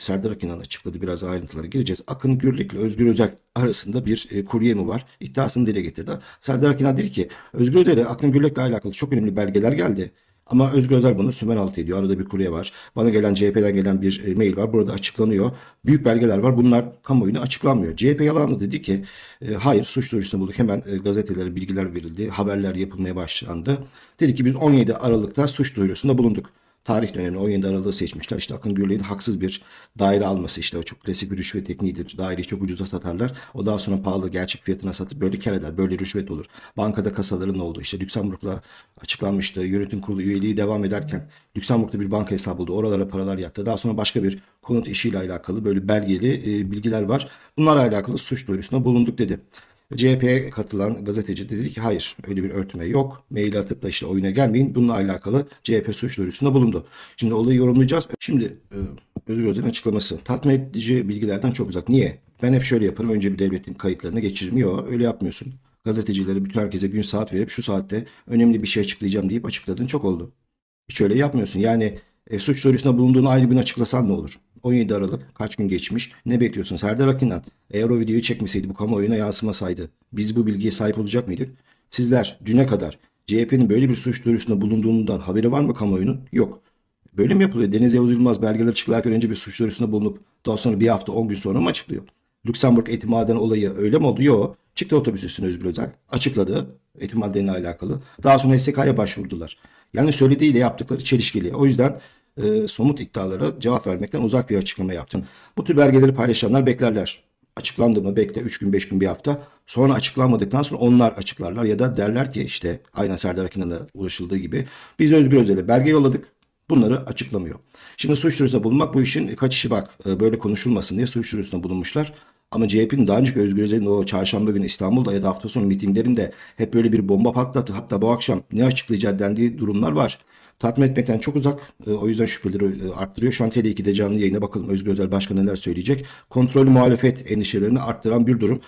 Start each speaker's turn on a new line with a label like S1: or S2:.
S1: Serdar Akin'in açıkladı. Biraz ayrıntılara gireceğiz. Akın Gürlük ile Özgür Özel arasında bir e, kurye mi var? İddiasını dile getirdi. Serdar Akin dedi ki Özgür Özel'e Akın Gürlük'le alakalı çok önemli belgeler geldi. Ama Özgür Özel bunu sümer altı ediyor. Arada bir kurye var. Bana gelen CHP'den gelen bir e, mail var. Burada açıklanıyor. Büyük belgeler var. Bunlar kamuoyuna açıklanmıyor. CHP yalanla dedi ki e, hayır suç duyurusunu bulduk. Hemen e, gazetelere bilgiler verildi. Haberler yapılmaya başlandı. Dedi ki biz 17 Aralık'ta suç duyurusunda bulunduk. Tarih dönemini 17 Aralık'ı seçmişler. İşte Akın Gürley'in haksız bir daire alması işte o çok klasik bir rüşvet tekniğidir. Daireyi çok ucuza satarlar. O daha sonra pahalı gerçek fiyatına satıp böyle kar eder. Böyle rüşvet olur. Bankada kasaların olduğu işte Lüksemburg'la açıklanmıştı. Yönetim kurulu üyeliği devam ederken Lüksemburg'da bir banka hesabı oldu. Oralara paralar yattı. Daha sonra başka bir konut işiyle alakalı böyle belgeli e, bilgiler var. Bunlarla alakalı suç duyurusunda bulunduk dedi. CHP'ye katılan gazeteci de dedi ki hayır öyle bir örtme yok. Mail atıp da işte oyuna gelmeyin. Bununla alakalı CHP suç duyurusunda bulundu. Şimdi olayı yorumlayacağız. Şimdi e, Özgür Özel'in açıklaması. Tatmin edici bilgilerden çok uzak. Niye? Ben hep şöyle yaparım. Önce bir devletin kayıtlarına geçiririm. Yok öyle yapmıyorsun. Gazetecilere bütün herkese gün saat verip şu saatte önemli bir şey açıklayacağım deyip açıkladığın çok oldu. Hiç öyle yapmıyorsun. Yani e, suç duyurusunda bulunduğunu ayrı gün açıklasan ne olur? 17 Aralık kaç gün geçmiş? Ne bekliyorsun Serdar Akın'dan? Eğer o videoyu çekmeseydi bu kamuoyuna yansımasaydı biz bu bilgiye sahip olacak mıydık? Sizler düne kadar CHP'nin böyle bir suç duyurusunda bulunduğundan haberi var mı kamuoyunun? Yok. Böyle mi yapılıyor? Deniz Yavuz Yılmaz belgeler açıklarken önce bir suç duyurusunda bulunup daha sonra bir hafta 10 gün sonra mı açıklıyor? Lüksemburg eğitim maden olayı öyle mi oldu? Yok. Çıktı otobüs üstüne Özgür Özel. Açıkladı eğitim madenine alakalı. Daha sonra SK'ya başvurdular. Yani söylediğiyle yaptıkları çelişkili. O yüzden e, somut iddialara cevap vermekten uzak bir açıklama yaptım. Bu tür belgeleri paylaşanlar beklerler. Açıklandı mı bekle 3 gün 5 gün bir hafta. Sonra açıklanmadıktan sonra onlar açıklarlar ya da derler ki işte aynen Serdar de ulaşıldığı gibi biz Özgür Özel'e belge yolladık. Bunları açıklamıyor. Şimdi suç duyurusunda bulunmak bu işin kaçışı bak e, böyle konuşulmasın diye suç duyurusunda bulunmuşlar. Ama CHP'nin daha önceki Özgür Özel'in o çarşamba günü İstanbul'da ya da hafta sonu mitinglerinde hep böyle bir bomba patlattı. Hatta bu akşam ne açıklayacağı dendiği durumlar var. Tatmin etmekten çok uzak. E, O yüzden şüpheleri e, arttırıyor. Şu an Tele2'de canlı yayına bakalım Özgür Özel başka neler söyleyecek. Kontrollü muhalefet endişelerini arttıran bir durum.